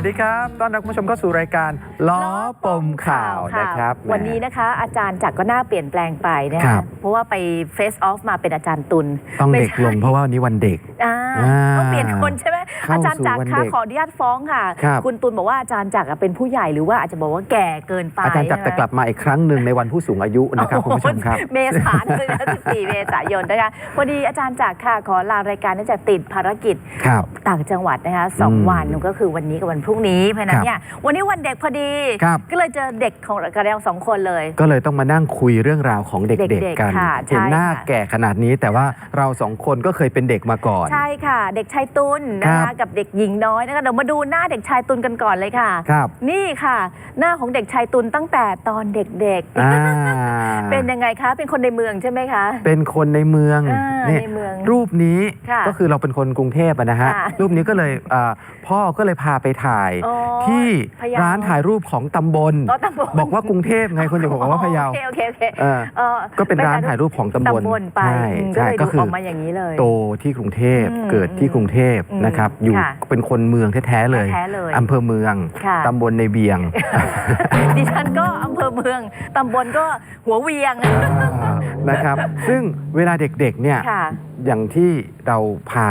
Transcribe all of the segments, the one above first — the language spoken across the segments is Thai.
วัสดีครับ ต้อนรับคุณผู้ชมเข้าสู่รายการล้อปมข่าวนะครับ วันนี้นะคะ อาจารย์จักรก็น่าเปลี่ยนแปลงไปนะครัคะบ เพราะว่าไปเฟซออฟมาเป็นอาจารย์ตุลต้องเด็กไม่ใช่ลงเพราะว่าวันนี้วันเด็ก อ่าอ่าต้องเปลี่ยนคนใช่ไหมเข้าอาจารย์จักรสู่วันคะเด็กขออนุญาตฟ้องค่ะครับ ณตุลบอกว่าอาจารย์จักรเป็นผู้ใหญ่หรือว่าอาจจะบอกว่าแก่เกินไปอาจารย์จักรจะกลับมาอีกครั้งหนึ่งในวันผู้สูงอายุนะครับคุณผู้ชมครับเมษายน14 เมษายนนะคะพอดีอาจารย์จักรค่ะ ขอลารายการเนื่องจากติดภารกิจครับ ต่างจังหวัดนะคะสองอืมวันก็คือวันนี้กับวันพรุ่งนี้เพราะฉะนั้นครับเนี่ยวันนี้วันเด็กพอดี ครับ ก็เลยเจอเด็กของกระเดงสองคนเลย ก็เลยต้องมานั่งคุยเรื่องราวของเด็กเด็กๆๆกันค่ะเห็นหน้าใช่ค่ะ แก่ขนาดนี้ แต่ว่าเราสองคนก็เคยเป็นเด็กมาก่อน ใช่ค่ะ เด็กชายตุลนะครัคะบ กับเด็กหญิงน้อยนะคะเดี๋ยวมาดูหน้าเด็กชายตุลกันก่อนเลยค่ะ ครับนี่ค่ะ หน้าของเด็กชายตุลตั้งแต่ตอนเด็กอ่าๆ เป็นยังไงคะ เป็นคนในเมืองใช่ไหมคะ เป็นคนในเมืองอ่าเนี่ยในเมืองรูปนี้ค่ะก็คือเราเป็นคนกรุงเทพอะนะฮะค่ะรูปนี้ก็เลยอ่าพ่อก็เลยพาไปถ่ายอ๋อที่พะเยา ร้านถ่ายรูปของตำบลอ๋อตำบลบอกว่ากรุงเทพไงคนจะบอกว่าพะเยาโอเคโอเคโอเคเออเออก็เป็นร้านถ่ายรูปของตำบลตำบลไปใช่อืมก็ใช่เลยก็ดูคือออกมาอย่างนี้เลย โตที่กรุงเทพอืมเกิดที่กรุงเทพอืมนะครับ อยู่ค่ะเป็นคนเมืองแท้ๆเลยแท้ๆเลยอำเภอเมืองค่ะ ตำบลในเบียง ดิฉันก็อำเภอเมืองตำบลก็หัวเวียง นะครับ ซึ่งเวลาเด็กๆเนี่ย ค่ะ อย่างที่เราพา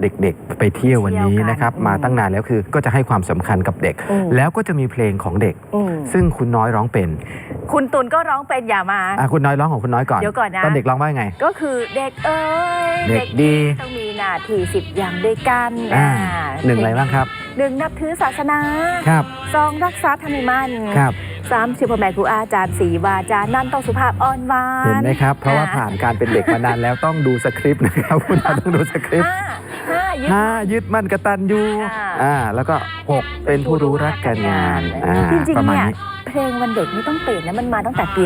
เด็กๆ ไปเที่ยววันนี้เที่ยวกันนะครับอืมมาตั้งนานแล้วคือก็จะให้ความสำคัญกับเด็กอืมแล้วก็จะมีเพลงของเด็กอืมซึ่งคุณน้อยร้องเป็น คุณตุลก็ร้องเป็นอย่ามาอะคุณน้อยร้องของคุณน้อยก่อนเดี๋ยวก่อนนะตอนเด็กร้องว่าไง ก็คือเด็กเอ้ยเด็กดีต้องมีหน้าที่สิบอย่างด้วยกันอ่าอ่าหนึ่งอะไรบ้างครับหนึ่งนับถือศาสนาครับสองรักษาธรรมมันครับ สามชื่อพ่อแม่ครูอาจารย์สีวาจานั่นต้องสุภาพอ่อนหวานเห็นไหมครับ เพราะว่าอ่ผ่านการเป็นเด็กมานานแล้วต้องดูสคริปต์นะครับคุณน้อยต้องดูสคริปต์ห้าห้ายึดห้ายึดมั่นกตัญญูอ่าอ่าแล้วก็หกเป็นผู้รู้รักการงานอ่าจริงประๆมาณเนี่ยนี้เพลงวันเด็กนี่ต้องเปลี่ยนนะมันมาตั้งแต่ปี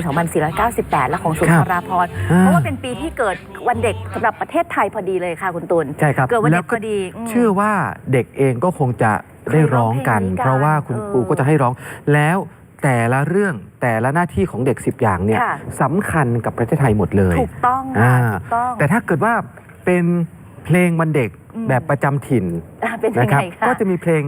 2498 แล้วของสุนคทรับราภรณ์อ่าเพราะว่าเป็นปีที่เกิดวันเด็กสำหรับประเทศไทยพอดีเลยค่ะคุณตุลใช่ครับเกิดวันแล้เด็วกก็พอดีมเชื่อว่าเด็กเองก็คงจะได้ร้องกันเคยร้องเพลงนี้กันเพราะว่าคุณเออครูก็จะให้ร้องแล้ว แต่ละเรื่องแต่ละหน้าที่ของเด็ก 10 อย่างเนี่ยค่ะ สำคัญกับประเทศไทยหมดเลย ถูกต้องค่ะอ่า ถูกต้อง แต่ถ้าเกิดว่าเป็นเพลงวันเด็กอืม แบบประจำถิ่นอะเป็นยันะงครัไงบคะก็จะมีเพลง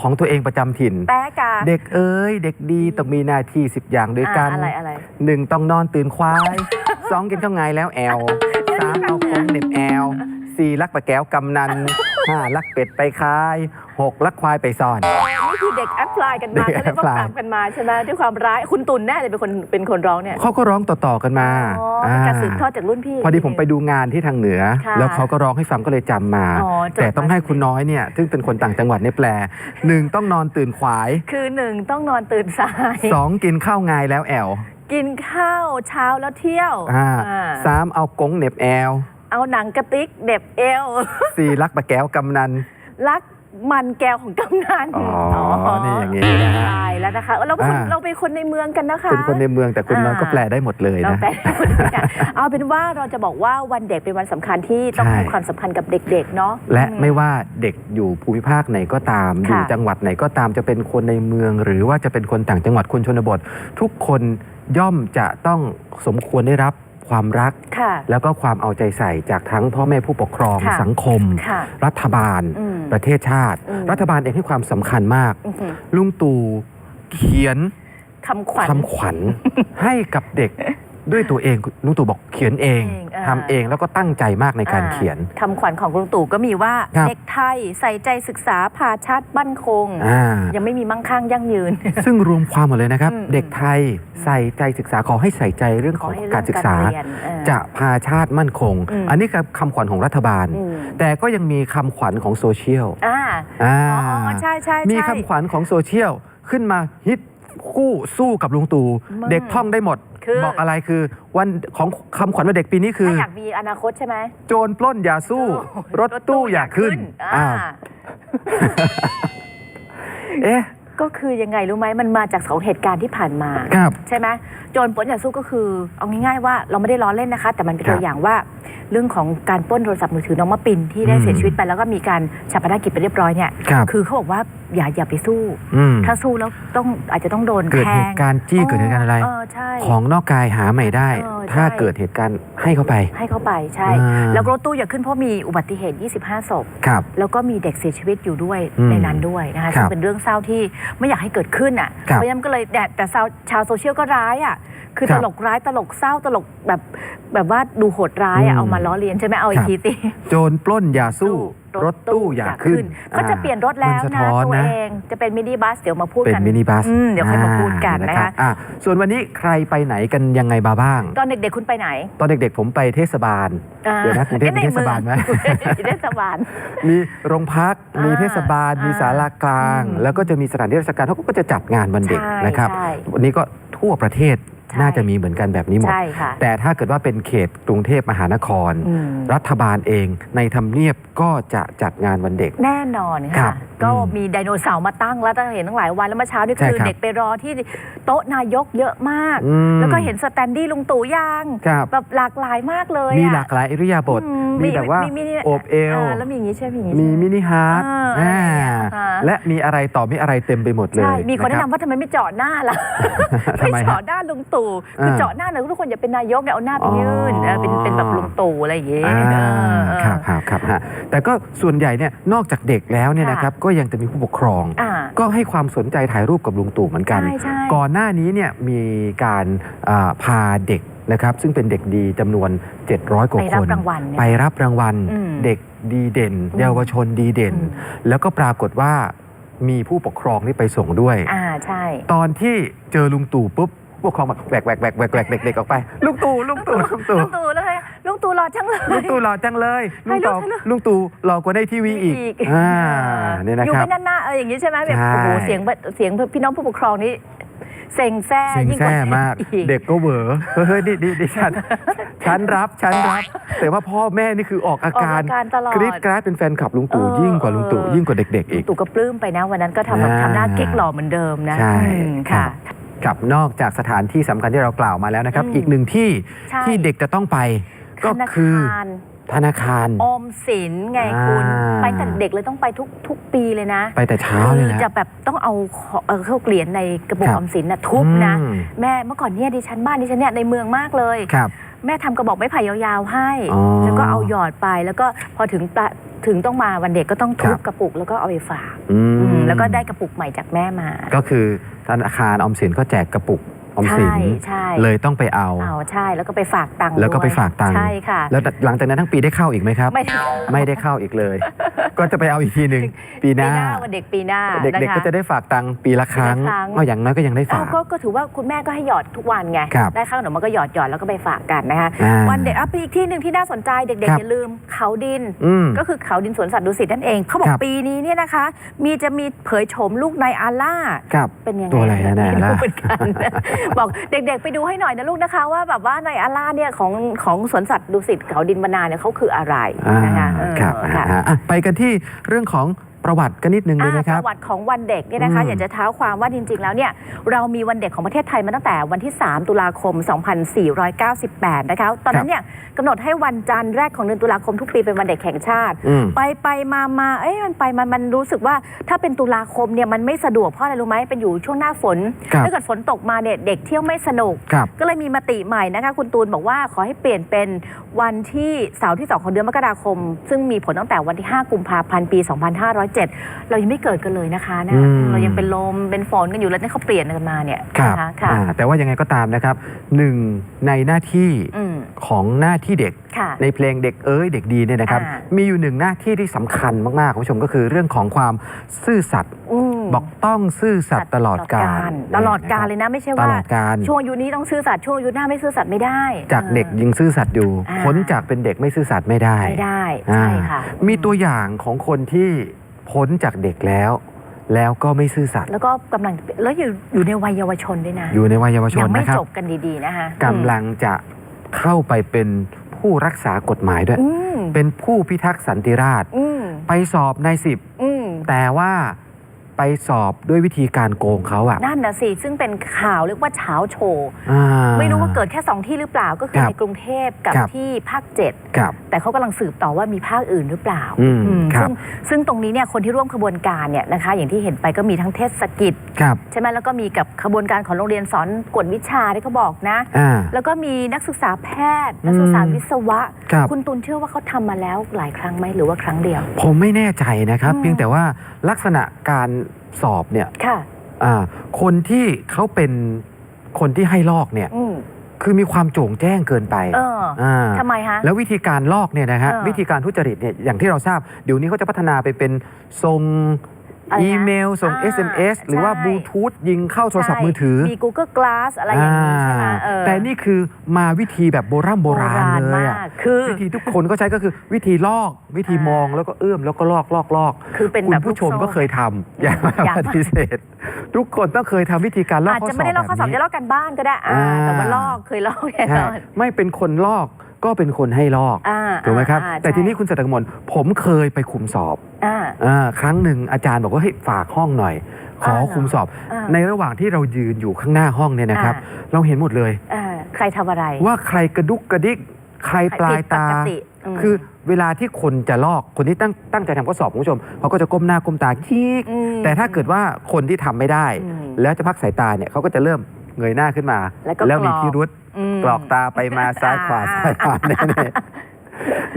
ของตัวเองประจำถิ่น แป๊กาเด็กเอ้ยเด็กดีต้องมีหน้าที่สิบอย่างด้วยกัน อะอะไรอะไร หนึ่งต้องนอนตื่นควาย สองกินข้าวไงแล้วแอลสามเอาของเหน็บแอลสี่ลักปลาแก้วกำนันห้าลักเป็ดไปคาย หกลักควายไปซ่อน นี่คือเด็กแอพพลายกันมาเด็กเขาเรียกว่า apply ตามกันมาใช่ไหมด้วยความร้าย คุณตุลแน่เลยเป็นคนเป็นคนร้องเนี่ยเขาก็ร้องต่อๆกันมาอ๋อเป็นการสืบทอดอ่าจากรุ่นพี่ พอดีผมไปดูงานที่ทางเหนือ ค่ะแล้วเขาก็ร้องให้ฟังก็เลยจำมา อ๋อจด แต่ต้องมาให้คุณน้อยเนี่ยซึ่งเป็นคนต่างจังหวัดเนี่ยแปลหนึ่งต้องนอนตื่นควายคือหนึ่งต้องนอนตื่นสาย สองกินข้าวไงแล้วแอลกินข้าวเช้าแล้วเที่ยวอ่าอ่าสามเอากงเหน็บแอลเอาหนังกระติกเด็บเอวสี่ลักปลาแก้วกำนัน รัก มันแก้วของกำนันอ๋อนี่อย่างนี้นะฮะตายแล้วนะคะ เราเป็นคนอ่า เราเป็นคนในเมืองกันนะคะ เป็นคนในเมืองแต่คุณน้อยอ่าก็แปลได้หมดเลยเรานะ แปลคนเดียวกันเอาเป็นว่าเราจะบอกว่าวันเด็กเป็นวันสำคัญที่ต้องใช่ ให้ความสำคัญกับเด็กๆเนาะ และอืไม่ว่าเด็กอยู่ภูมิภาคไหนก็ตามค่ะอยู่จังหวัดไหนก็ตามจะเป็นคนในเมือง หรือว่าจะเป็นคนต่างจังหวัดคนชนบท ทุกคนย่อมจะต้องสมควรได้รับ ความรัก ค่ะ แล้วก็ความเอาใจใส่จากทั้งพ่อแม่ผู้ปกครองค่ะสังคม ค่ะรัฐบาล อืมประเทศชาติ อืม รัฐบาลเองให้ความสำคัญมาก อื้อหือลุงตู่เขียนคำขวัญ คำขวัญให้กับเด็ก ด้วยตัวเองลุงตู่บอกเขียนเองเองอ่า ทำเองแล้วก็ตั้งใจมากในการอ่เขียน คำขวัญของลุงตู่ก็มีว่าครับ เด็กไทยใส่ใจศึกษาพาชาติมั่นคง อ่ายังไม่มีมั่งคั่งยั่งยืน ซึ่งรวมความหมดเลยนะครับ อืม เด็กไทยใส่ใจศึกษาขอให้ใส่ใจเรื่องของให้การศึกษาเรื่องเรียนเออ จะพาชาติมั่นคง อืม อันนี้คือคำขวัญของรัฐบาล อืมแต่ก็ยังมีคำขวัญของโซเชียลอ่าอ่าอ๋อใช่ใช่ใช่มีคำขวัญของโซเชียลขึ้นมาฮิต คู่สู้กับลุงตู่มึงเด็กท่องได้หมด คือ บอกอะไรคือ วันของคำขวัญวันเด็กปีนี้คือ ถ้าอยากมีอนาคตใช่ไหมโจรปล้นอย่าสู้โอ้รถตู้อย่าขึ้นอ่าอ้าวเอ๊ะ ก็คือยังไงรู้ไหมมันมาจากสองเหตุการณ์ที่ผ่านมา ครับ ใช่ไหมโจรปล้นอย่าสู้ก็คือ เอาง่ายๆว่าเราไม่ได้ล้อเล่นนะคะ แต่มันเป็นครับตัวอย่างว่า เรื่องของการปล้นโทรศัพท์มือถือน้องมะปินที่ได้อืม เสียชีวิตไปแล้วก็มีการชาปนกิจไปเรียบร้อยเนี่ยครับคือเขาบอกว่าอย่าอย่าไปสู้ อืมถ้าสู้แล้วต้องอาจจะต้องโดนเกิดแทเหงตุการณ์จี้เกิดเหตุการณ์อะไร เออใช่ของนอกกายหาใหม่ได้ เออ ถ้าใช่เกิดเหตุการณ์ให้เขาไป ให้เข้าไปใช่ อ่า แล้วรถตู้อย่าขึ้นเพราะมีอุบัติเหตุ 25 ศพ ครับ แล้วก็มีเด็กเสียชีวิตอยู่ด้วยอืมในนั้นด้วยนะคะครัซึ่บงเป็นเรื่องเศร้าที่ไม่อยากให้เกิดขึ้นอะ ครับเพราะฉะนั้นก็เลยแต่แต่ชาวชาวโซเชียลก็ร้ายอะ คือครัตบลกร้ายตลกเศร้าตลกแบบแบบว่าดูโหดร้ายอะอืมเอามาล้อเลียนใช่ไหมเอาอีครักบทีติ โจรปล้นอย่าสู้ รถตู้อย่าขึ้นก็จะเปลี่ยนรถแล้วมัสนะท้อนตัวนะเองจะเป็นมินิบัสเดี๋ยวมาพูดเป็นกันมินิบัสอืมเดี๋ยวค่อยมาพูดกันอ่านะคะอ่ส่วนวันนี้ใครไปไหนกันยังไงมาบ้าง ตอนเด็กๆคุณไปไหน ตอนเด็กๆผมไปเทศบาลอ่าเดี๋ยวนะกรุงเทพมีเทศบาลไหมมีเทศบาลมีโรงพักอ่ามีมีเทศบาลอ่ามีมีศาลากลางอืมแล้วก็จะมีสถานที่ราชการเขาก็จะจัดงานวันเด็กใช่นะครับใช่วันนี้ก็ทั่วประเทศใช่ น่าจะมีเหมือนกันแบบนี้หมด ใช่ค่ะแต่ถ้าเกิดว่าเป็นเขตกรุงเทพมหานคร อืมรัฐบาลเองในทำเนียบก็จะจัดงานวันเด็ก แน่นอนครัค่ะ บ ก็อืมมีไดโนเสาร์มาตั้งแล้วตั้งเห็นตั้งหลายวันแล้วเมื่อเช้านี่ใช่คือครับเด็กไปรอที่โต๊ะนายกเยอะมาก อืม แล้วก็เห็นสแตนดี้ลุงตู่ย่างครับ แบบหลากหลายมากเลยมีอะหลากหลายอิริยาบถอืมีแบบว่ามินิโอบเอวแล้วมีอย่างนี้ใช่ไหมมีมินิฮาร์ดอ่าอ่าอ่า และมีอะไรต่อมีอะไรเต็มไปหมดเลยใช่ มีคนแนะรับ นำว่าทำไมไม่เจาะหน้าล่ะ ทำไมไม่ฮะเจาะหน้าลุงตู่คืออ่าเจาะหน้าหน่อยทุกคนอย่าเป็นนายกเนี่ยเอาหน้าไปยื่นอ๋อ เออเป็นเป็นแบบลุงตู่อะไรอย่างเงี้ยอ่าเออเออครับครับครับฮะแต่ก็ส่วนใหญ่เนี่ยนอกจากเด็กแล้วเนี่ยค่ะนะครับก็ยังจะมีผู้ปกครองอ่าก็ให้ความสนใจถ่ายรูปกับลุงตู่เหมือนกันใช่ใช่ก่อนหน้านี้เนี่ยมีการอ่าพาเด็กนะครับซึ่งเป็นเด็กดีจำนวน 700 กว่าไปครับนรางวัลเนี่ยไปรับรางวัลอืมเด็กดีเด่นอืมเยาวชนดีเด่นอืมแล้วก็ปรากฏว่ามีผู้ปกครองที่ไปส่งด้วยอ่าใช่ ตอนที่เจอลุงตู่ปุ๊บผู้ปกครองมาแหวกแหวกแหวกแหวกแหวกเด็กๆออกไป ลุงตู่ลุงตู่ลุงตู่ลุงตู่แล้วไงลุง ตู่หล่อจังเลย ลุงตู่หล่อจังเลยลุถ่างยรูปตู่ถ่ายรูปลุงตู่หล่อกว่าในทีวีอีกอ่าเนี่ยนะอยู่ครับ ไม่นานๆเอออย่างนี้ใช่ไหมแบบใช่ โอ้โหเสียงแบบเสียงพี่น้องผู้ปกครองนี่เซ็งแซ่เสียงยิ่งกแซ่ว่ามาก อีกเด็กก็เหวอเฮ้ยดิดิดิฉันฉันรับฉันรับ แต่ว่าพ่อแม่นี่คือออกอาออกการอาการตลอด กรี๊ดกราดเป็นแฟนคลับลุงตู่เออ ยิ่งกว่าลุงตู่เออยิ่งกว่าเด็ก ๆ อีก ตู่ก็ปลื้มไปนะวันนั้นก็ทำแบบอ่าทำหน้าเก๊กหล่อเหมือนเดิมนะใช่อืมค่ะกับนอกจากสถานที่สำคัญที่เรากล่าวมาแล้วนะครับ อืมอีกหนึ่งที่ใช่ที่เด็กจะต้องไป ก็คือธนาคารธนาคาร ออมสินไงคุณ อ่า ไปแต่เด็กเลยต้องไปทุกทุกปีเลยนะไปแต่เช้าเลยคือนะ จะแบบต้องเอาของเอ่อเข้าวเกลียนในกระปุกครัอบ อมสินนะทุบนะ อืมแม่เมื่อก่อนเนี่ยดิฉันบ้านดิฉันเนี่ยในเมืองมากเลย ครับ แม่ทำกระบอกไม้ไผ่ยาวๆให้ อ๋อแล้วก็เอาหยอดไปแล้วก็พอถึงปลาถึงต้องมาวันเด็กก็ต้องทุครับบกระปุกแล้วก็เอาไปฝากอืมอืมแล้วก็ได้กระปุกใหม่จากแม่มา ก็คือธนาคารออมสินก็แจกกระปุก ออมสิน ใช่ใช่ เลยต้องไปเอา เอาใช่แล้วก็ไปฝากตังค์แล้วก็ไปด้วยฝากตังค์ ใช่ค่ะแล้วหลังจากนั้นทั้งปีได้เข้าอีกไหมครับ ไม่ได้ไม่ได้เข้าอีกเลย ก็จะไปเอาอีกทีหนึ่งปีหปีน้าหน้า วันเด็กปีหน้าเด็กนคๆก็จะได้ฝากตังค์ปีละครั้งปีละครั้งก็อย่างน้อยก็ยังได้เอ้าฝาก ก็ก็ถือว่าคุณแม่ก็ให้หยอดทุกวันไง ครับได้ค่าขนมมันก็หยอดหยอดแล้วก็ไปฝากกันนะคะ อ่าวันเด็กอะไปอีกที่หนึ่งที่น่าสนใจเด็กครัๆบอย่าลืมเขาดิน อืม ก็คือเขาดินสวนสัตว์ดุสิตนั่นเอง เขาบอกครับ ปีนี้เนี่ยนะคะ มีจะมีเผยโฉมลูกนายอาล่า ครับ เป็นยังไงตัวอะไรนะนายอาล่าไม่รู้เหมือนกันบอกเด็กๆไปดูให้หน่อยนะลูกนะคะ ว่าแบบว่านายอาล่าเนี่ยของของสวนสัตว์ดุสิตเขาดินบรรนาเนี่ยเขาคืออะไรอ่านะคะเออครับค่ะอ่าอะไปกันที่เรื่องของ ประวัติกันนิดนึงเลยไหมอ่าคปรับระวัติของวันเด็กเนี่ยนะคะอืมอยากจะเท้าความว่าจริง ๆ แล้วเนี่ยเรามีวันเด็กของประเทศไทยมาตั้งแต่วันที่ 3 ตุลาคม 2498 นะคะตอนนั้นเนี่ยกำหนดให้วันจันทร์แรกของเดือนตุลาคมทุกปีเป็นวันเด็กแห่งชาติอืมไปไปมามาเอ้ยมันไปมันมันรู้สึกว่าถ้าเป็นตุลาคมเนี่ยมันไม่สะดวกเพราะอะไรรู้ไหมเป็นอยู่ช่วงหน้าฝนครับถ้าเกิดฝนตกมาเนี่ยเด็กเที่ยวไม่สนุกครับก็เลยมีมติใหม่นะคะคุณตูนบอกว่าขอให้เปลี่ยนเป็นวันที่เสาร์ที่ 2 ของเดือนมกราคม ซึ่งมีผลตั้งแต่วันที่ 5 กุมภาพันธ์ปี 2507เรายังไม่เกิดกันเลยนะคะนะอืม เรายังเป็นลมเป็นฝนกันอยู่แล้วนี่เขาเปลี่ยนกันมาเนี่ยครับนะคะค่ะ อ่าแต่ว่ายังไงก็ตามนะครับหนึ่งในหน้าที่อืมของหน้าที่เด็ก ค่ะ ในเพลงเด็กเอ้ยเด็กดีเนี่ยนะครับ อ่ามีอยู่หนึ่งหน้าที่ที่สำคัญมากๆคุณผู้ชมก็คือเรื่องของความซื่อสัตย์อืมบอกต้องซื่อสัตย์ตลอดกาลตลอดกาลเลยนะไม่ใช่ตว่า ลอดกาลช่วงอายุนี้ต้องซื่อสัตย์ช่วงอายุหน้าไม่ซื่อสัตย์ไม่ได้ จากเด็กออยิงซื่อสัตย์อยู่อ่า พ้นจากเป็นเด็กไม่ซื่อสัตย์ไม่ได้ ไม่ได้อ่าใช่ค่ะ มีตัวอย่างของคนที่ พ้นจากเด็กแล้ว แล้วก็ไม่ซื่อสัตย์แล้วก็กำลังแล้วอยู่อยู่ในวัยเยาวชนด้วยนะอยู่ในวัยเยาวชยันไม่นะครับจบกันดีๆนะคะกำลังจะเข้าไปเป็นผู้รักษากฎหมายด้วย อืมเป็นผู้พิทักษ์สันติราษฎร์อืมไปสอบในสิบ อืม แต่ว่า ไปไปสอบด้วยวิธีการโกงเขาอะนั่นนะสิ ซึ่งเป็นข่าวเรียกว่าเช้าโชว์อ่า ไม่รู้ว่าเกิดแค่สองที่หรือเปล่าก็คือครับในกรุงเทพกับครับ ที่ภาคเจ็ด ครับ แต่เขากำลังสืบต่อว่ามีภาคอื่นหรือเปล่าอืมอืมครับ ซึ่งซึ่งตรงนี้เนี่ยคนที่ร่วมขบวนการเนี่ยนะคะอย่างที่เห็นไปก็มีทั้งเทศกิจ ครับใช่ไหมแล้วก็มีกับขบวนการของโรงเรียนสอนกวดวิชาที่เขาบอกนะ อ่า แล้วก็มีนักศึกษาแพทย์ นักศึกษาอืมวิศวะ ครับ คุณตุลเชื่อว่าเขาทำมาแล้วหลายครั้งไหมหรือว่าครั้งเดียว ผมไม่แน่ใจนะครับ อืม เพียงแต่ว่าลักษณะการ สอบเนี่ยค่ะ อ่าคนที่เขาเป็นคนที่ให้ลอกเนี่ย อืมคือมีความโจ่งแจ้งเกินไปเอออ่า ทำไมฮะแล้ววิธีการลอกเนี่ยนะฮะเออวิธีการทุจริตเนี่ยอย่างที่เราทราบเดี๋ยวนี้เขาจะพัฒนาไปเป็นส่ง อะไรนะอีเมลส่ง อ่า SMS หรือว่าใช่ บลูทูธยิงเข้าโทรศัพท์มือถือมี Google Glass อะไรอย่างนี้ใช่ไหมอ่าเออแต่นี่คือมาวิธีแบบโบราณโบราณเลยอะมากคือ วิธีทุกคนก็ใช้ก็คือวิธีลอก วิธีอ่ามมองแล้วก็เอื้อมแล้วก็ลอกลอกลอกคือเป็นคุแบณบผู้ชมลูโซ่ก็เคยทำอย่ามาอย่า ปฏิเสธ ทุกคนต้องเคยทำวิธีการลอกอาจข้อจะสไม่อบได้ลอกข้อสอบแบบจะนี้ ลอกกันบ้านก็ได้อ่าอ่า แต่ว่าลอกเคยลอกแน่นใช่อน ไม่เป็นคนลอก ก็เป็นคนให้ลอกอ่าถูกไหมครับ อ่าแต่ใช่ทีนี้คุณสตกมลผมเคยไปคุมสอบอ่าอ่าครั้งหนึ่งอาจารย์บอกว่าให้ฝากห้องหน่อย ขออ่าเหรอคุมสอบ อ่า ในระหว่างที่เรายืนอยู่ข้างหน้าห้องเนี่ยนะครับอ่เราเห็นหมดเลย อ่าใครทำอะไรว่าใครกระดุกกระดิกใครปลายตา ผิดปกติม คือเวลาที่คนจะลอกคนที่ตั้งตั้งใจทำข้อสอบคุณผู้ชมเขาก็จะก้มหน้าก้มตาคีกมแต่ถ้าเกิดว่าคนที่ทำไม่ได้ อืม แล้วจะพักสายตาเนี่ยเขาก็จะเริ่ม เงยหน้าขึ้นมาแล้วก็มีกรอกพิรุษมกรอกตาไปมาซ้ายขวาอ่าซ้ายขวาเนี่ย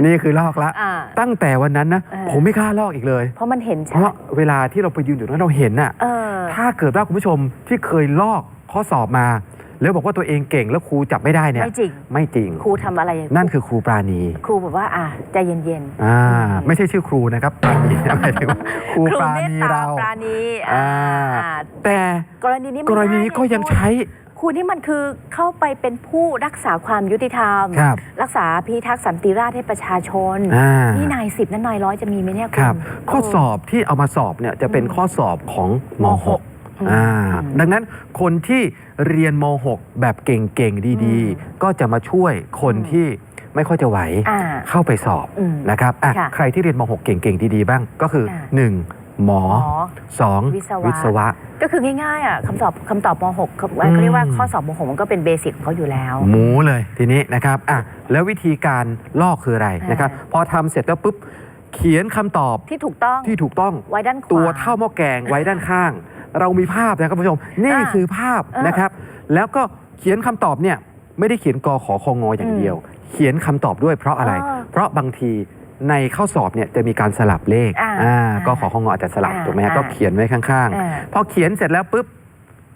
นี่คือลอกละ อ่า ตั้งแต่วันนั้นนะ เออ ผมไม่กล้าลอกอีกเลย เพราะมันเห็นเพชัราะดเวลาที่เราไปยืนอยู่นั้นเราเห็นน่ะ เออ ถ้าเกิดว่าคุณผู้ชมที่เคยลอกข้อสอบมา แล้วบอกว่าตัวเองเก่งแล้วครูจับไม่ได้เนี่ย ไม่จริง ไม่จริง ครูทำอะไรนั่นคือครูปราณีครูบอกว่า อะใจเย็นอ่าไม่ใช่ชื่อครูนะครับปราณีหมายถึงว่าครูๆครูปราเมตณีตาเราปราณีอ่าอ่าแต่กรณีนี้มักรณีนี้ก็ยังใช้ ครูนี่มันคือเข้าไปเป็นผู้รักษาความยุติธรรม ครับ รักษาพิทักษ์สันติราษฎร์ให้ประชาชน อ่า นี่นายสิบนั่นนายร้อยจะมีไหมเนี่ยครับณข้อสอบที่เอามาสอบเนี่ยจะเป็นข้อสอบของมม .6 อ่าดังนั้นคนที่เรียนม .6 แบบเก่งๆ ดีอืมๆก็จะมาช่วยคนอืมที่ไม่ค่อยจะไหวอ่าเข้าไปสอบอืมนะครับอะค่ะใครที่เรียนม .6 เก่งๆ ดีๆ บ้างก็คือค่ะ 1. หมอหมอ 2. วิศวะวิศวะ ก็คือง่ายๆอะคำตอบคำตอบม .6 เขาอืมเขาเรียกว่าข้อสอบม .6 มันก็เป็นเบสิกของเขาอยู่แล้ว หมูเลยทีนี้นะครับอะแล้ววิธีการลอกคืออะไรนะครับอ่าพอทำเสร็จแล้วปุ๊บเขียนคำตอบที่ถูกต้องที่ถูกต้องไว้ด้านขวาตัวเท่าหม้อแกงไว้ด้านข้าง เรามีภาพนะครับคุณผู้ชม นี่อ่าคือภาพเออนะครับ แล้วก็เขียนคำตอบเนี่ยไม่ได้เขียนกอขอคองออย่างเดียว เขียนคำตอบด้วยเพราะอะไรเออเพราะบางทีในข้อสอบเนี่ยจะมีการสลับเลขอ่าอ่าอ่าก็ขอคองออาจจะสลับอ่าถูกไหมฮะอ่าก็เขียนไว้ข้างอ่าๆพอเขียนเสร็จแล้วปุ๊บ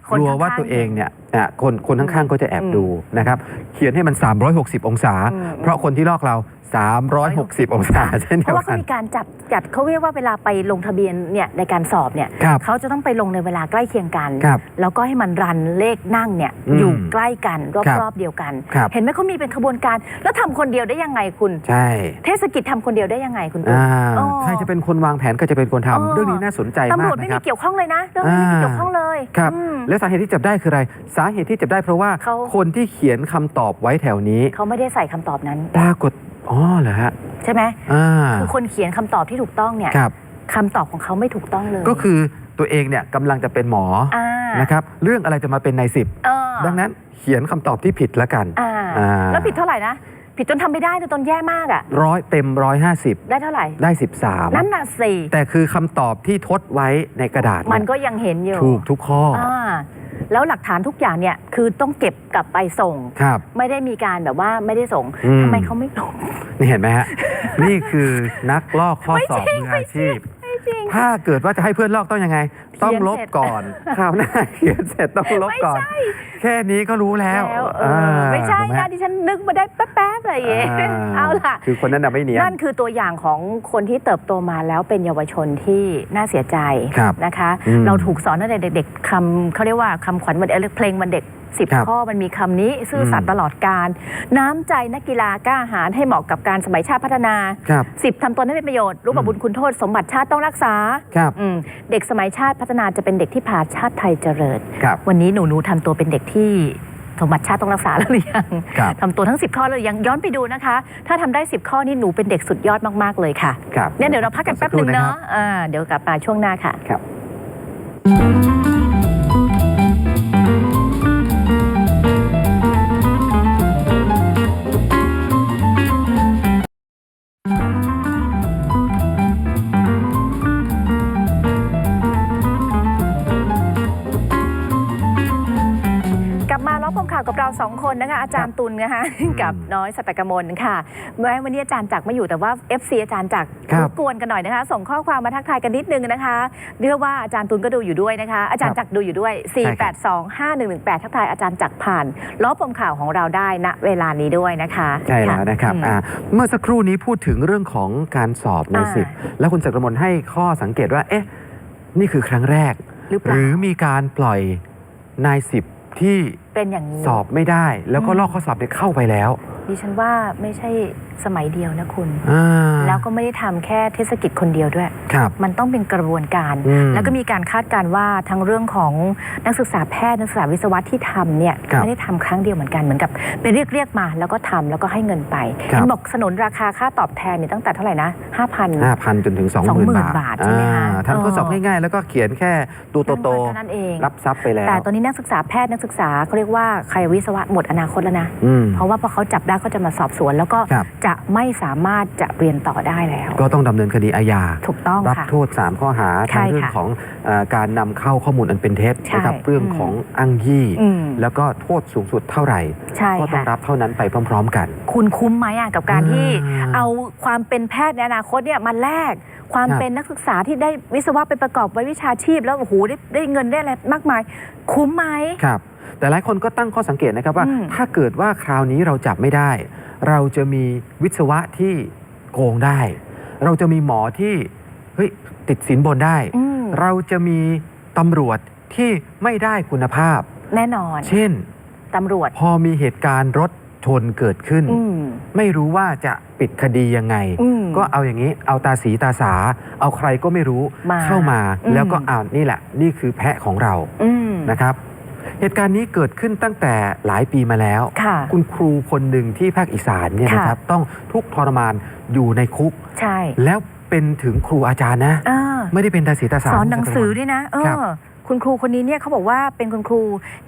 คนกลัวว่าข้างๆตัวเองเนี่ยอะคนคนข้างๆก็จะแอบอืมดูนะครับเขียนให้มัน 360 องศา อืม เพราะคนที่ลอกเรา 360 องศาเช่นเพเดียราะวว่ากัเขาน มีการจัดจัดเขาเรียกว่าเวลาไปลงทะเบียนเนี่ยในการสอบเนี่ยครับ เขาจะต้องไปลงในเวลาใกล้เคียงกัน ครับ แล้วก็ให้มันรันเลขนั่งเนี่ยอืมอยู่ใกล้กันรครับอบๆเดียวกัน ครับ เห็นไหมเขามีเป็นขบวนการ แล้วทำคนเดียวได้ยังไงคุณ ใช่ เทศกิจทำคนเดียวได้ยังไงคุณตุ๊ก อ่าอ๋อใครจะเป็นคนวางแผนก็จะเป็นคนอ๋อทำเรื่องนี้น่าสนใจตำมารกวจไม่นะคมีรับ เกี่ยวข้องเลยนะเรื่องนี้ไม่มีอ่า เกี่ยวข้องเลยครับ อืม แล้วสาเหตุที่จับได้คืออะไรสาเหตุที่จับได้เพราะว่าเขา คนที่เขียนคำตอบไว้แถวนี้ เขาไม่ได้ใส่คำตอบนั้น ปรากฏอ๋อเหรอฮะใช่ไหมอ่าคือคนเขียนคำตอบที่ถูกต้องเนี่ยครับ คำตอบของเขาไม่ถูกต้องเลยก็คือตัวเองเนี่ยกำลังจะเป็นหมออ่านะครับ เรื่องอะไรจะมาเป็นในสิบเออดังนั้นเขียนคำตอบที่ผิดแล้วกัน อ่าอ่า แล้วผิดเท่าไหร่นะ ผิดจนทำไม่ได้จนแย่มากอะร้อยเต็มร้อยห้าสิบได้เท่าไหร่ ได้สิบสามนั่นน่ะสิแต่คือคำตอบที่ทดไว้ในกระดาษมันเนี่ยก็ยังเห็นอยู่ถูกทุกข้อออ่าแล้วหลักฐานทุกอย่างเนี่ยคือต้องเก็บกลับไปส่ง ครับ ไม่ได้มีการแบบว่าไม่ได้ส่งอืม ทำไมเขาไม่ลงนี่เห็นไหมฮะ นี่คือนักลอกข้อสอบไม่จริงมืออาชีพ ไม่จริง ถ้าเกิดว่าจะให้เพื่อนลอกต้องยังไง ต้องลบเขียนเสร็จก่อนคราวหน้าเขียนเสร็จต้องลบก่อน แค่นี้ก็รู้แล้วแล้วเออไม่ใช่ถูกห นะดิฉันนึกมาได้แป๊บๆอะไรอย่างเงี้ยอ่เอาล่ะ คือคนนั้นน่ะไม่เนียน นั่นคือตัวอย่างของคนที่เติบโตมาแล้วเป็นเยาวชนที่น่าเสียใจครับนะคะ อืมเราถูกสอนตั้งแต่เด็กๆคำเขาเรียกว่าคำขวัญวันเอ่อเพลงวันเด็กสิบ ครับข้อมันมีคำนี้ซื่อสัตอืย์มตลอดการ น้ำใจนักกีฬากล้าหาญให้เหมาะกับการสมัยชาติพัฒนา ครับสิบทำตนให้เป็นประโยชน์รู้บอืมบุญคุณโทษ สมบัติชาติต้องรักษาครับอืมเด็กสมัยชาติพัฒนาจะเป็นเด็กที่พาชาติไทยเจริญ ครับวันนี้หนูหนูทำตัวเป็นเด็กที่สมบัติชาติต้องรักษาแล้วหรือยังครับทำตัวทั้ง 10 ข้อเลยยังย้อนไปดูนะคะ ถ้าทำได้ 10 ข้อนี่หนูเป็นเด็กสุดยอดมากๆเลยค่ะครับ เนี่ยเดี๋ยวเราพักกันแป๊บหนึ่งสัครู่เนาะอ่าเดี๋ยวกลับมาช่วงหน้าค่ะ ครับ สองคนนะคะอาจารย์ตุลนะคะกับน้อยสัตกมลค่ะแม้วันนี้อาจารย์จักรไม่อยู่แต่ว่า FC อาจารย์จักรครับบกวนกันหน่อยนะคะ ส่งข้อความมาทักทายกันนิดนึงนะคะเรียกว่าอาจารย์ตุลก็ดูอยู่ด้วยนะคะ อาจารย์จักรดูอยู่ด้วย 4825118 ทักทายอาจารย์จักรผ่านล้อมวงข่าวของเราได้ณเวลานี้ด้วยนะคะใช่แล้วนะครับอืมอ่าเมื่อสักครู่นี้พูดถึงเรื่องของการสอบในอ่าสิบแล้วคุณจักรมนให้ข้อสังเกตว่าเอ๊ะนี่คือครั้งแรก หรือเปหล่ารือมีการปล่อยนายสิบที่ เป็นอย่างนี้ สอบไม่ได้ แล้วก็ลอกข้อสอบเนี่ยเข้าไปแล้ว ดิฉันว่าไม่ใช่สมัยเดียวนะคุณ อ่า แล้วก็ไม่ได้ทำแค่เทศกิจคนเดียวด้วย ครับ มันต้องเป็นกระบวนการ อืมแล้วก็มีการคาดการณ์ว่าทั้งเรื่องของนักศึกษาแพทย์นักศึกษาวิศวะที่ทำเนี่ยครับไม่ได้ทำครั้งเดียวเหมือนกันเหมือนกับเป็นเรียกเรียกๆมาแล้วก็ทำแล้วก็ให้เงินไปครับ เห็นบอกสนนราคาค่าตอบแทนเนี่ยตั้งแต่เท่าไหร่นะห้าพัน ห้าพันจนถึงสองหมื่น20,000บาทบาทใช่ไหมคะอ่าทำข้อสอบเออ ง่ายๆ แล้วก็เขียนแค่ตัวโตเท่านั้นเอง ๆรับทรัพย์ไปแล้วแต่ตอนนี้นักศึกษาแพทย์นักศึกษาเขาเรียกว่าใครวิศวะหมดอนาคตแล้วนะ อืม เพราะว่าพอเขาจับได้เขาจะมาสอบสวน แล้วก็ครับ จะไม่สามารถจะเรียนต่อได้แล้ว ก็ต้องดำเนินคดีอาญา ถูกต้องรับค่ะ โทษ 3 ข้อหาใช่ทั้งเรื่องค่ะของเออการนำเข้าข้อมูลอันเป็นเท็จใช่นะครับเรื่องอืม ของอ้างยี่ อืมแล้วก็โทษสูงสุดเท่าไหร่ ใช่ก็ต้องค่ะ รับเท่านั้นไปพร้อม ๆ กัน คุณคุ้มไหมอะกับการที่อ่าเอาความเป็นแพทย์ในอนาคตเนี่ยมาแลก ความครับเป็นนักศึกษาที่ได้วิศวะไปประกอบไว้วิชาชีพ แล้วโอ้โหได้ได้เงินได้อะไรมากมาย คุ้มไหมครับแต่หลายคนก็ตั้งข้อสังเกตนะครับว่าอืมถ้าเกิดว่าคราวนี้เราจับไม่ได้ เราจะมีวิศวะที่โกงได้ เราจะมีหมอที่เฮ้ยติดสินบนได้อืมเราจะมีตำรวจที่ไม่ได้คุณภาพ แน่นอน เช่นตำรวจพอมีเหตุการณ์รถ ชนเกิดขึ้นอืมไม่รู้ว่าจะปิดคดียังไงอืมก็เอาอย่างนี้เอาตาสีตาสา เอาใครก็ไม่รู้มาเข้ามาอืมแล้วก็เอานี่แหละ นี่คือแพะของเราอืมนะครับ เหตุการณ์นี้เกิดขึ้นตั้งแต่หลายปีมาแล้วค่ะคุณครูคนหนึ่งที่ภาคอีสานเนี่ยค่ะนะครับ ต้องทุกข์ทรมานอยู่ในคุกใช่แล้วเป็นถึงครูอาจารย์นะเออไม่ได้เป็นตาสีตาสาสอนหนังสือด้วยนะ เอครับอ คุณครูคนนี้เนี่ยเขาบอกว่าเป็นคุณครู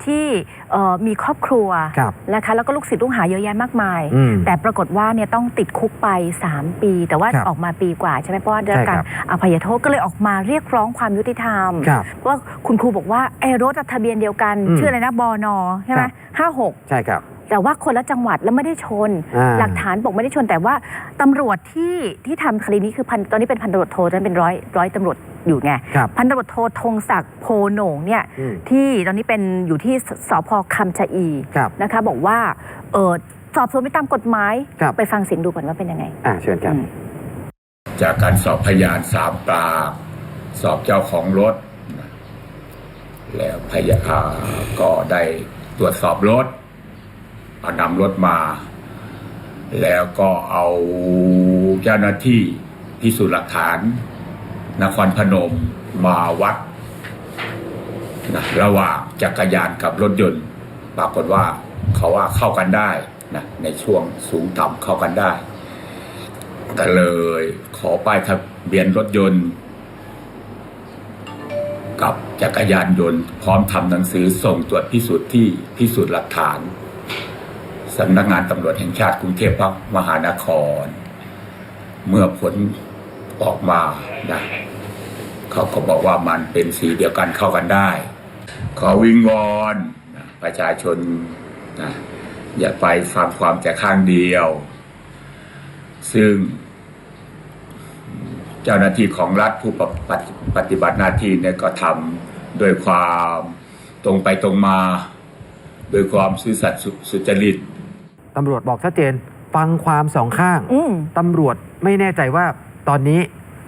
ที่เอ่อมีครอบครัวครับนะคะแล้วก็ลูกศิษย์ลูกหาเยอะแยะมากมายอืมแต่ปรากฏว่าเนี่ยต้องติดคุกไป 3 ปี แต่ว่าครับออกมาปีกว่าใช่ไหมเพราะว่าได้รับใช่การครับอภัยโทษก็เลยออกมาเรียกร้องความยุติธรรมครับว่าคุณครูบอกว่าไอ้รถทะเบียนเดียวกันอืมชื่ออะไรนะบอนอใช่ไหมครับห้าหกใช่ครับแต่ว่าคนละจังหวัดแล้วไม่ได้ชนอ่าหลักฐานบอกไม่ได้ชนแต่ว่าตำรวจที่ที่ทำคดีนี้คือพันตอนนี้เป็นพันตำรวจโทตอนนั้นเป็นร้อยร้อยตำรวจ อยู่ไง ครับ พันตำรวจโทธงศักดิ์โพโหน่งเนี่ยอืมที่ตอนนี้เป็นอยู่ที่สสพคำชะอีครับ นะคะ บอกว่าเออสอบสวนไม่ตามกฎหมาย ครับ ไปฟังเสียงดูก่อนว่าเป็นยังไง อ่าเชิญครับอืมจากการสอบพยานสามปากสอบเจ้าของรถนะแล้วพยาอ่าก็ได้ตรวจสอบรถเอานำรถมา แล้วก็เอาเจ้าหน้าที่พิสูจน์หลักฐาน นครพนมมาวัดนะระหว่างจักรยานกับรถยนต์ปรากฏว่าเขาว่าเข้ากันได้นะในช่วงสูงต่ำเข้ากันได้ก็เลยขอป้ายทะเบียนรถยนต์ กับจักรยานยนต์พร้อมทำหนังสือส่งตรวจพิสูจน์ที่พิสูจน์หลักฐานสำนักงานตำรวจแห่งชาติกรุงเทพมหานคร เมื่อผลออกมานะ เขาก็บอกว่ามันเป็นสีเดียวกันเข้ากันได้ ขอวิงวอนนะประชาชนนะอย่าไปฟังความแต่ข้างเดียว ซึ่ง เจ้าหน้าที่ของรัฐผู้ปฏิบัติปฏิบัติหน้าที่เนี่ยก็ทำโดยความตรงไปตรงมา โดยความซื่อสัตย์สุสุจริตตำรวจบอกชัดเจน ฟังความสองข้างอืมตำรวจไม่แน่ใจว่าตอนนี้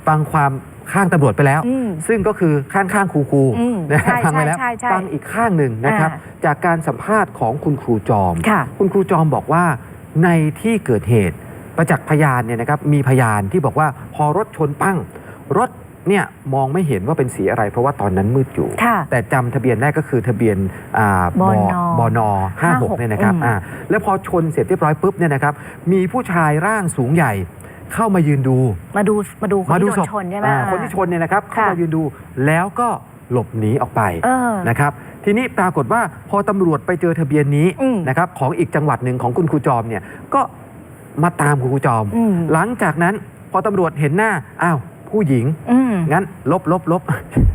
ฟังความ ข้างตำรวจไปแล้ว อืมซึ่งก็คือข้างข้างครูครูอืมนะใช่ฟังไปแล้วใช่ใช่ฟังอีกข้างหนึ่งนะครับ อ่าจากการสัมภาษณ์ของคุณครูจอม ค่ะ คุณครูจอมบอกว่าในที่เกิดเหตุประจักษ์พยานเนี่ยนะครับมีพยานที่บอกว่าพอรถชนปั้ง รถเนี่ยมองไม่เห็นว่าเป็นสีอะไร เพราะว่าตอนนั้นมืดอยู่ ค่ะ แต่จำทะเบียนได้ก็คือทะเบียนอ่าบนบนห้าหก56เนี่ยนะครับอืม อ่าแล้วพอชนเสร็จเรียบร้อยปุ๊บเนี่ยนะครับมีผู้ชายร่างสูงใหญ่ เข้ามายืนดูมาดูมาดูคนมาดูที่โดศนพชนใช่ไหม อ่าคนที่ชนเนี่ยนะครับเข้าค่ะมายืนดูแล้วก็หลบหนีออกไปเออนะครับ ทีนี้ปรากฏว่าพอตำรวจไปเจอทะเบียนนี้อืมนะครับของอีกจังหวัดหนึ่งของคุณครูจอมเนี่ยก็มาตามคุณครูจอม อืม หลังจากนั้นพอตำรวจเห็นหน้าอ้าวผู้หญิง อืมงั้นลบลบลบ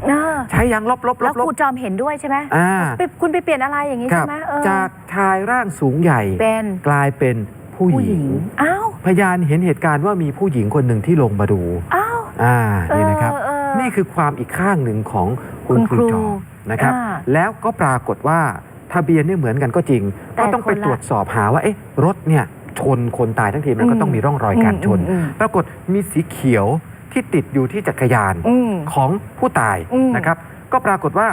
เออใช้ยังลบลบลแล้วบลบครูจอมเห็นด้วยใช่ไหมอ่า ไปคุณไปเปลี่ยนอะไรอย่างนี้ครัใช่บไหมเออจากชายร่างสูงใหญ่ เป็น กลายเป็น ผู้ผู้หหญิญิงงอ้าว พยานเห็นเหตุการณ์ว่ามีผู้หญิงคนหนึ่งที่ลงมาดู อ้าว อ่า นี่นะครับเออเออนี่คือความอีกข้างหนึ่งของคุณคุณคครูรูจอมนะครับอ่าแล้วก็ปรากฏว่าทะเบียนเนี่ยเหมือนกันก็จริงแต่ก็ต้องไปคนละตรวจสอบหาว่า เอ๊ะ รถเนี่ยชนคนตายทั้งทีมันก็อืมต้องมีร่องรอยการชนอืมอืมปรากฏมีสีเขียวที่ติดอยู่ที่จักรยานอืมของผู้ตายอืมนะครับ ก็ปรากฏว่า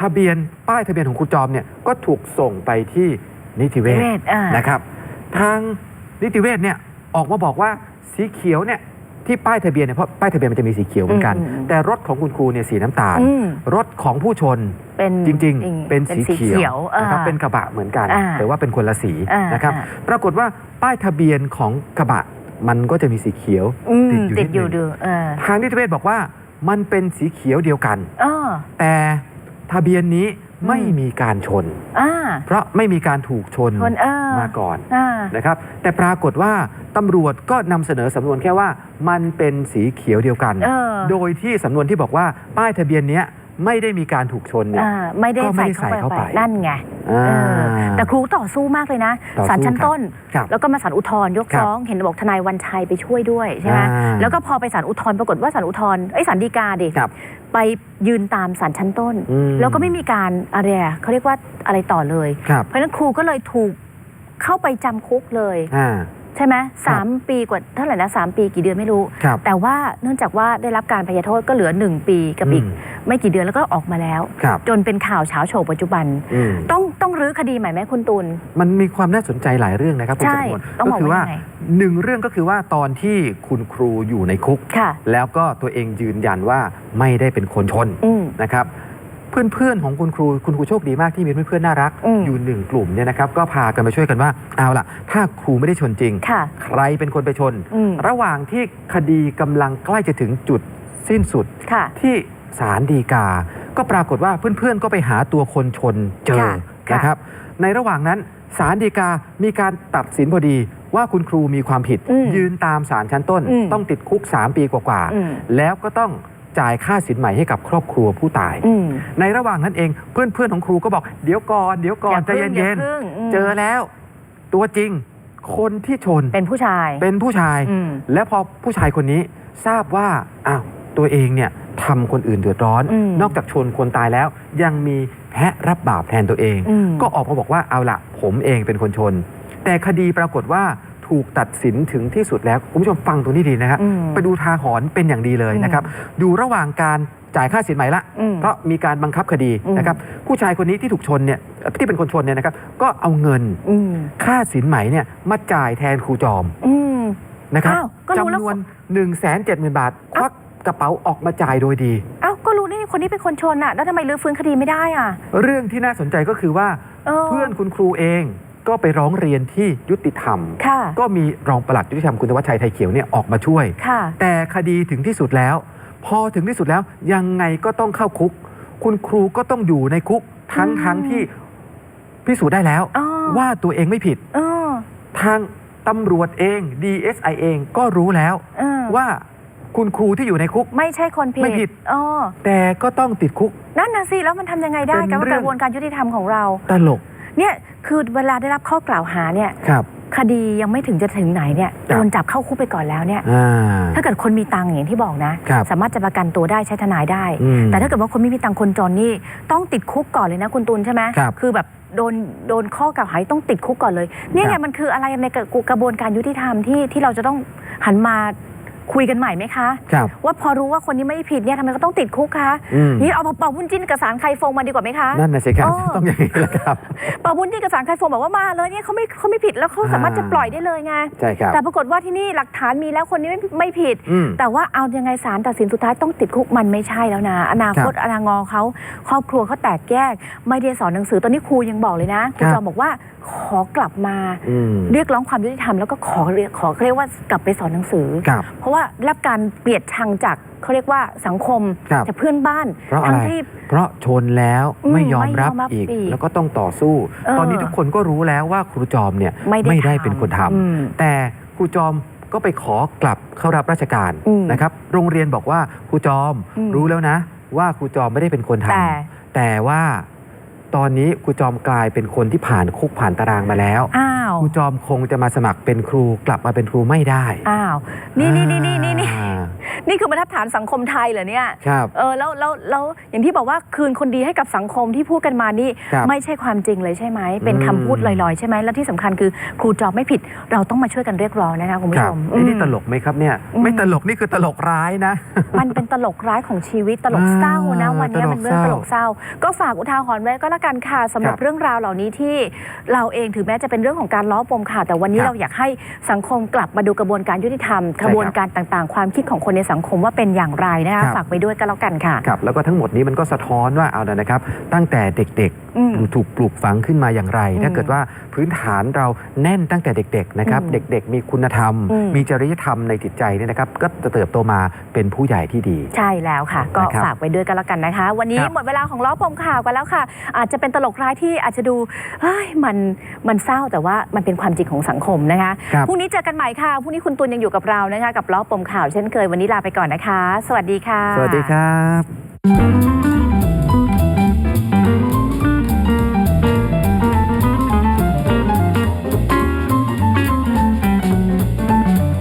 ทะเบียนป้ายทะเบียนของครูจอมเนี่ยก็ถูกส่งไปที่นิติเวชเวทอ่านะครับ ทางนิติเวชเนี่ยออกมาบอกว่าสีเขียวเนี่ยที่ป้ายทะเบียนเนี่ยเพราะป้ายทะเบียนมันจะมีสีเขียวเหมือนกัน อืมอืมแต่รถของคุณครูเนี่ยสีน้ำตาล อืมรถของผู้ชนเป็นจริงอืมๆเป็นสีเขียวอ่านะครับเป็นกระบะเหมือนกัน อ่าแต่ว่าเป็นคนละสีอ่านนะครับอ่าปรากฏว่าป้ายทะเบียนของกระบะมันก็จะมีสีเขียวอืม ติติดดออยู่ยู่นิดนึงดูเออทางนิติเวชบอกว่ามันเป็นสีเขียวเดียวกัน เออแต่ทะเบียนนี้ ไม่อืมมีการชน อ่า เพราะไม่มีการถูกชนคนเออ มาก่อนอ่า นะครับ แต่ปรากฏว่าตำรวจก็นำเสนอสำนวนแค่ว่า มันเป็นสีเขียวเดียวกัน เออ โดยที่สำนวนที่บอกว่าป้ายทะเบียนเนี้ย ไม่ได้มีการถูกชนเนี่ย อ่าไม่ได้ก็ไม่ใส่ได้เข้าใส่ไปเข้าไป นั่นไงอ่า เออแต่ครูต่อสู้มากเลยนะต่อสู้ศาลชั้นครับต้น ครับแล้วก็มาศาลอุทธรณ์ยกครับฟ้องเห็นบอกทนายวันชัยไปช่วยด้วยใช่ไหมอ่า แล้วก็พอไปศาลอุทธรณ์ปรากฏว่าศาลอุทธรณ์ไอ้ยศาลฎีกาดิครับ ไปยืนตามศาลชั้นต้น อืม แล้วก็ไม่มีการอะไรอะเขาเรียกว่าอะไรต่อเลย ครับเพราะฉะนั้นครูก็เลยถูกเข้าไปจำคุกเลย อ่า ใช่ไหมสามปีกว่าเท่าไหร่นะสามปีกี่เดือนไม่รู้ ครับ แต่ว่าเนื่องจากว่าได้รับการพยโทษก็เหลือ1ปีกับอีกอืมไม่กี่เดือนแล้วก็ออกมาแล้ว ครับจนเป็นข่าวเช้าโฉบปัจจุบัน อืมต้องต้องรื้อคดีใหม่ไหมคุณตุลมันมีความน่าสนใจหลายเรื่องนะครับคุณใช่จตุพลต้องก็บอกคือว่าว่ายังไง หนึ่งเรื่องก็คือว่าตอนที่คุณครูอยู่ในคุก ค่ะ แล้วก็ตัวเองยืนยันว่าไม่ได้เป็นคนชนอืม นะครับ เพื่อนๆของคุณครูคุณครูโชคดีมากที่มีเพื่อนๆน่ารักอืมอยู่หนึ่งกลุ่มเนี่ยนะครับก็พากันมาช่วยกันว่าเอาล่ะ ถ้าครูไม่ได้ชนจริง ค่ะใครเป็นคนไปชน อืม ระหว่างที่คดีกำลังใกล้จะถึงจุดสิ้นสุด ค่ะ ที่ศาลฎีกา ก็ปรากฏว่าเพื่อนๆ ก็ไปหาตัวคนชนเจอค่ะค่ะนะครับ ในระหว่างนั้นศาลฎีกามีการตัดสินพอดีว่าคุณครูมีความผิด อืมยืนตามศาลชั้นต้น อืมต้องติดคุก 3 ปีกว่าอืม ๆ แล้วก็ต้อง จ่ายค่าสินใหม่ให้กับครอบครัวผู้ตาย อืม ในระหว่างนั้นเองเพื่อนๆของครูก็บอกเดี๋ยวก่อนเดี๋ยวก่อนใจพึ่งเย็นอาพึ่งมๆเจอแล้ว ตัวจริง คนที่ชนเป็นผู้ชายเป็นผู้ชาย อืม แล้วพอผู้ชายคนนี้ทราบว่าอ้าวตัวเองเนี่ยทำคนอื่นเดือดร้อน อืม นอกจากชนคนตายแล้ว ยังมีแพะรับบาปแทนตัวเอง อืม ก็ออกมาบอกว่าเอาละผมเองเป็นคนชน แต่คดีปรากฏว่า ถูกตัดสินถึงที่สุดแล้ว คุณผู้ชมฟังตรงนี้ดีนะครับอืมไปดูทาหรณ์เป็นอย่างดีเลยนะครับดูระหว่างการจ่ายค่าสินใหม่ละอืมเพราะมีการบังคับคดีอืมนะครับผู้ชายคนนี้ที่ถูกชนเนี่ยเอ่อที่เป็นคนชนเนี่ยนะครับก็เอาเงินอืมค่าสินใหม่เนี่ยมาจ่ายแทนครูจอมอืมนะครับอ้าวก็รู้แล้วจำนวน1นึ่งแสนเจ็ดหมื่นบาทควักกระเป๋าออกมาจ่ายโดยดีเอ้าก็รู้นี่คนนี้เป็นคนชนอะแล้วทำไมรื้อฟื้นคดีไม่ได้อะเรื่องที่น่าสนใจก็คือว่าเออเพื่อนคุณครูเอง ก็ไปร้องเรียนที่ยุติธรรมค่ะก็มีรองปลัดยุติธรรมคุณธวัชชัยไทยเขียวเนี่ยออกมาช่วยค่ะแต่คดีถึงที่สุดแล้ว พอถึงที่สุดแล้วยังไงก็ต้องเข้าคุก คุณครูก็ต้องอยู่ในคุกทั้งอืมทั้งที่พิสูจน์ได้แล้วอ๋อว่าตัวเองไม่ผิดเออทางตำรวจเอง DSI เองก็รู้แล้วเออว่าคุณครูที่อยู่ในคุก ไม่ใช่คนผิดไม่ผิดอ๋อแต่ก็ต้องติดคุก นั่นนะสิแล้วมันทำยังไงได้เป็นกับเรื่องกระบวนการยุติธรรมของเราตลก เนี่ยคือเวลาได้รับข้อกล่าวหาเนี่ยครับ คดียังไม่ถึงจะถึงไหนเนี่ยครับโดนจับเข้าคุกไปก่อนแล้วเนี่ย อ่า ถ้าเกิดคนมีตังค์อย่างที่บอกนะ ครับสามารถจะประกันตัวได้ใช้ทนายได้ อืมแต่ถ้าเกิดว่าคนไม่มีตังค์คนจนนี่ต้องติดคุกก่อนเลยนะคุณตุลใช่ไหมครับคือแบบโดนโดนข้อกล่าวหาต้องติดคุกก่อนเลย เนี่ยคไงรับมันคืออะไรในกระกระบวนการยุติธรรมที่ที่เราจะต้องหันมา คุยกันใหม่ไหมคะ ครับ ว่าพอรู้ว่าคนนี้ไม่ผิดเนี่ยทำไมก็ต้องติดคุกคะอืม นี่เอามาเป่าวุ้นจิ้นกับสารไคฟงมาดีกว่าไหมคะ นั่นนะสิครับ อ๋อ ต้องอย่างนี้แหละครับ เป่าวุ้นจิ้นกับสารไคฟงบอกว่ามาเลยเนี่ยเขาไม่เขาไม่ผิดแล้วเขาสามารถจะปล่อยได้เลยไงใช่ครับ แต่ปรากฏว่าที่นี่หลักฐานมีแล้วคนนี้ไม่ไม่ผิด อืม แต่ว่าเอายังไงศาลตัดสินสุดท้ายต้องติดคุกมันไม่ใช่แล้วนะ อนาคตครับอนาคตเขาครอบครัวเขาแตกแยก ไม่ได้สอนหนังสือตอนนี้ครูยังบอกเลยนะครูครับ จอมบอกว่าขอกลับมา อืมเรียกร้องความยุติธรรมแล้วก็ขอเรียกขอเรียกว่ากลับไปสอนหนังสือ ครับ เพราะว่าได้รับการเกลียดชังจากเขาเรียกว่าสังคมครับ จากเพื่อนบ้านเพราะอะไร ทั้งที่ เพราะชนแล้วอืมไม่ยอมรับไม่ยอมรับอีก อีกแล้วก็ต้องต่อสู้ เออตอนนี้ทุกคนก็รู้แล้วว่าครูจอมเนี่ยไม่ได้ได้ทำเป็นคนทำอืมแต่ครูจอมก็ไปขอกลับเข้ารับราชการอืมนะครับ โรงเรียนบอกว่าครูจอมอืมรู้แล้วนะ ว่าครูจอมไม่ได้เป็นคนทแต่ำแต่ว่า ตอนนี้ครูจอมกลายเป็นคนที่ผ่านคุกผ่านตารางมาแล้วอ้าวครูจอมคงจะมาสมัครเป็นครูกลับมาเป็นครูไม่ได้อ้าวนี่นี่นี่นี่นี่นี่อ่านี่คือบรรทัดฐานสังคมไทยเหรอเนี่ยครับ เออแล้วแล้วแล้วอย่างที่บอกว่าคืนคนดีให้กับสังคมที่พูดกันมานี่ครับไม่ใช่ความจริงเลยใช่ไหมเป็นคำพูดอืมลอยๆ ใช่ไหมและที่สำคัญคือครูจอมไม่ผิดเราต้องมาช่วยกันเรียกร้องนะคะคุณคผู้รัชบมไอ้นี่อืมตลกไหมครับเนี่ย อืม ไม่ตลกนี่คือตลกร้ายนะ มันเป็นตลกร้ายของชีวิตตลกเศร้านะ อ่าวันนี้ตลกมันเรื่องเศตร้าลกเศร้า ก็ฝากอุทาหรณ์ไว้ก็แล้วกันค่ะสำหรับครับเรื่องราวเหล่านี้ที่เราเองถึงแม้จะเป็นเรื่องของการล้อปมข่าวแต่วันนี้ครับเราอยากให้สังคมกลับมาดูกระบวนการยุติธรรมใช่กระบวนการต่างๆ ความคิดของคนในสังคมว่าเป็นอย่างไรนะคะครับฝากไปด้วยก็แล้วกันค่ะครับแล้วก็ทั้งหมดนี้มันก็สะท้อนว่าเอานะนะครับ ตั้งแต่เด็กอืมๆถูกปลูกฝังขึ้นมาอย่างไรอืมถ้าเกิดว่าพื้นฐานเราแน่นตั้งแต่เด็ก ๆ นะครับอืมเด็ก ๆ มีคุณธรรมอืมมีจริยธรรมในจิตใจเนี่ยนะครับ ก็จะเติบโตมาเป็นผู้ใหญ่ที่ดี ใช่แล้วค่ะ ก็นะครับฝากไว้ด้วยกันแล้วกันนะคะ วันนี้ครับหมดเวลาของล้อปมข่าวกันแล้วค่ะ อาจจะเป็นตลกร้ายที่อาจจะดูเฮ้ยมันมันเศร้าแต่ว่ามันเป็นความจริงของสังคมนะคะครับพรุ่งนี้เจอกันใหม่ค่ะพรุ่งนี้คุณตุลยังอยู่กับเรานะคะ กับล้อปมข่าวเช่นเคยวันนี้ลาไปก่อนนะคะ สวัสดีค่ะ สวัสดีครับ